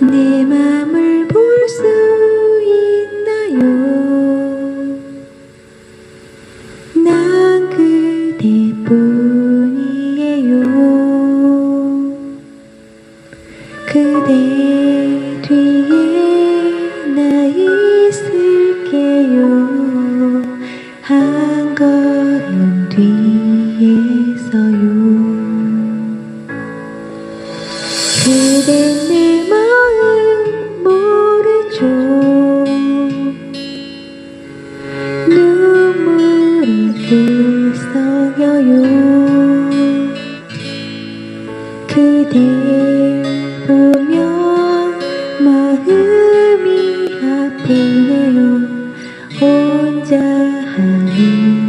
내 맘을 볼 수 있나요? 난 그대뿐이에요. 그대 뒤에 나 있을게요. 한 걸음 뒤에서요. 그대 내 있어요 그대 보면 마음이 아프네요. 혼자 하는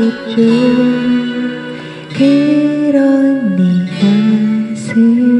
있죠 그런 네 모습